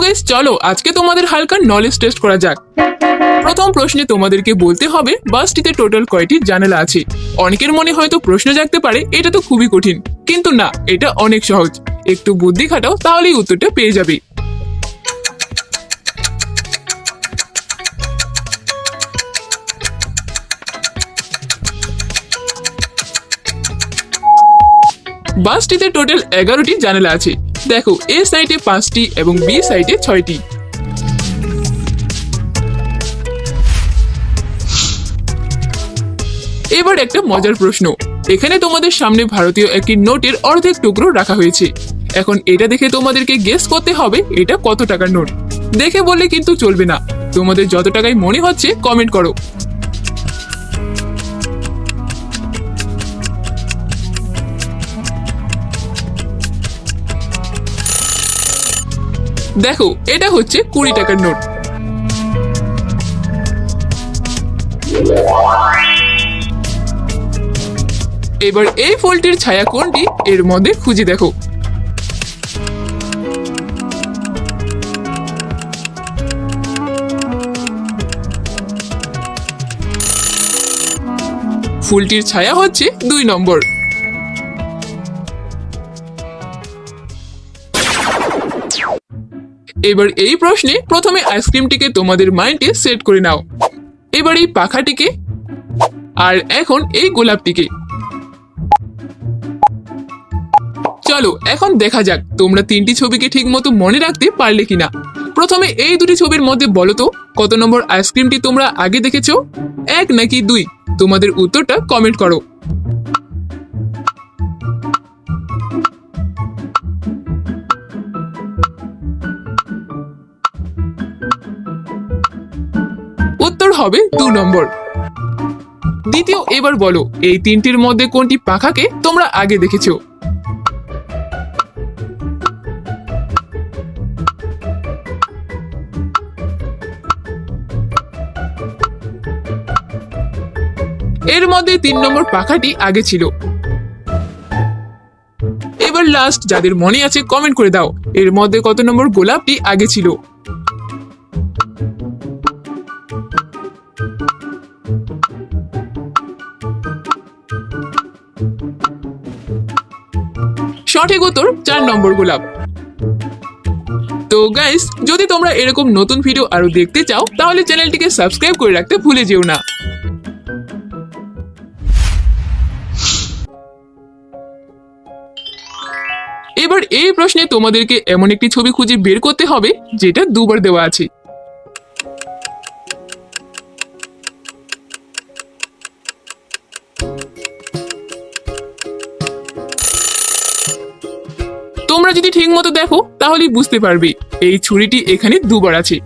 Guys চলো, আজকে তোমাদের হালকা নলেজ টেস্ট করা যাক। প্রথম প্রশ্নে তোমাদেরকে বলতে হবে বাসটিতে টোটাল কয়টি জানালা আছে? অনেকের মনে হয়তো প্রশ্ন জাগতে পারে, এটা তো খুবই কঠিন। কিন্তু না, এটা অনেক সহজ। একটু বুদ্ধি খাটাও, তাহলেই উত্তরটা পেয়ে যাবে। বাসটিতে টোটাল এগারোটি জানালা আছে। দেখো এ সাইডে পাঁচটি এবং বি সাইডে ছয়টি। এবার একটা মজার প্রশ্ন। এখানে তোমাদের সামনে ভারতীয় একটি নোটের অর্ধেক টুকরো রাখা হয়েছে। এখন এটা দেখে তোমাদেরকে গেস করতে হবে, এটা কত টাকার নোট। দেখে বললে কিন্তু চলবে না। তোমাদের যত টাকায় মনে হচ্ছে কমেন্ট করো। দেখো, এটা হচ্ছে কুড়ি টাকার নোট। এবার এই ফলটির ছায়া কোনটি? এর মধ্যে খুঁজে দেখো। ফুলটির ছায়া হচ্ছে দুই নম্বর। এবার এই প্রশ্নে প্রথমে আইসক্রিমটিকে তোমাদের মাইন্ডে সেট করে নাও। এবার এই পাখাটিকে আর এখন এই গোলাপটিকে। চলো, এখন দেখা যাক তোমরা তিনটি ছবিকে ঠিক মতো মনে রাখতে পারলে কিনা। প্রথমে এই দুটি ছবির মধ্যে বলো তো, কত নম্বর আইসক্রিমটি তোমরা আগে দেখেছ? এক নাকি দুই? তোমাদের উত্তরটা কমেন্ট করো। হবে দু নম্বর। দ্বিতীয়, এবার বলো, এই তিনটির মধ্যে কোনটি পাখাকে তোমরা আগে দেখেছ? এর মধ্যে তিন নম্বর পাখাটি আগে ছিল। এবার লাস্ট যাদের মনে আছে কমেন্ট করে দাও। এর মধ্যে কত নম্বর গোলাপটি আগে ছিল? সঠিক উত্তর চার নম্বর গোলাপ। তো গাইস যদি তোমরা এরকম নতুন ভিডিও আরও দেখতে চাও, তাহলে চ্যানেলটিকে সাবস্ক্রাইব করে রাখতে ভুলে যেও না। এবার এই প্রশ্নে তোমাদেরকে এমন একটি ছবি খুঁজে বের করতে হবে, যেটা দুবার দেওয়া আছে। ঠিক মতো দেখো তাহলেই বুঝতে পারবে। এই ছুরিটি এখানে দুবার আছে।